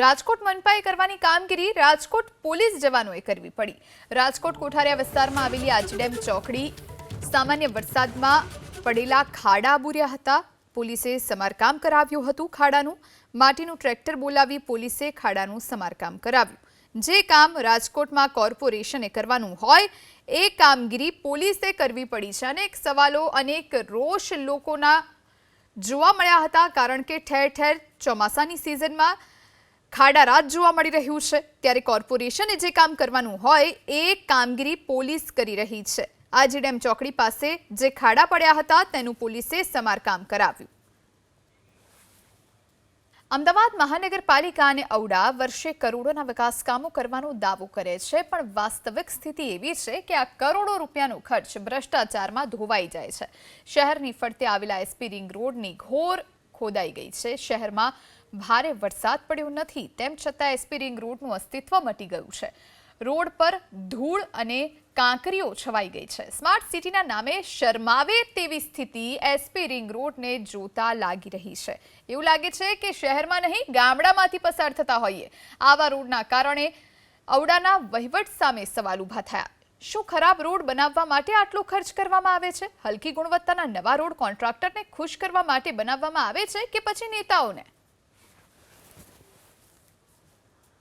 રાજકોટ મનપાએ કરવાની કામગીરી રાજકોટ પોલીસ જવાનોએ કરવી પડી. રાજકોટ કોઠારિયા વિસ્તારમાં આવેલી આજડેમ ચોકડી સામાન્ય વરસાદમાં પડેલા ખાડા બુર્યા હતા. પોલીસે સમારકામ કરાવ્યું હતું ખાડાનું. માટીનું ટ્રેક્ટર બોલાવી પોલીસે ખાડાનું સમારકામ કરાવ્યું. જે કામ રાજકોટમાં કોર્પોરેશને કરવાનું હોય એ કામગીરી પોલીસે કરવી પડી છે. અનેક સવાલો, અનેક રોષ લોકોના જોવા મળ્યા હતા કારણ કે ઠેર ઠેર ચોમાસાની સિઝનમાં ખાડા રાત જોવા મળી રહ્યું છે. ત્યારે કોર્પોરેશને જે કામ કરવાનું હોય એ કામગીરી પોલીસ કરી રહી છે. આજી ડેમ ચોકડી પાસે જે ખાડા પડ્યા હતા તેનું પોલીસે સમારકામ કરાવ્યું. અમદાવાદ મહાનગરપાલિકા અને ઔડા વર્ષે કરોડોના વિકાસ કામો કરવાનો દાવો કરે છે, પણ વાસ્તવિક સ્થિતિ એવી છે કે આ કરોડો રૂપિયાનો ખર્ચ ભ્રષ્ટાચારમાં ધોવાઈ જાય છે. શહેરની ફરતે આવેલા એસપી રિંગ રોડની ઘોર ખોદાઈ ગઈ છે. શહેરમાં ભારે વરસાદ પડ્યો નથી, તેમ છતાં એસપી રિંગ રોડનું અસ્તિત્વ મટી ગયું છે. રોડ પર ધૂળ અને કાંકરીઓ છવાઈ ગઈ છે. સ્માર્ટ સિટીના નામે શરમાવે તેવી સ્થિતિ એસપી રિંગ રોડને જોતા લાગી રહી છે. એવું લાગે છે કે શહેરમાં નહીં, ગામડામાંથી પસાર થતા હોઈએ. આવા રોડના કારણે અવડાના વહીવટ સામે સવાલ ઊભા થયા. શું ખરાબ રોડ બનાવવા માટે આટલો ખર્ચ કરવામાં આવે છે? હલકી ગુણવત્તાના નવા રોડ કોન્ટ્રાક્ટરને ખુશ કરવા માટે બનાવવામાં આવે છે કે પછી નેતાઓને?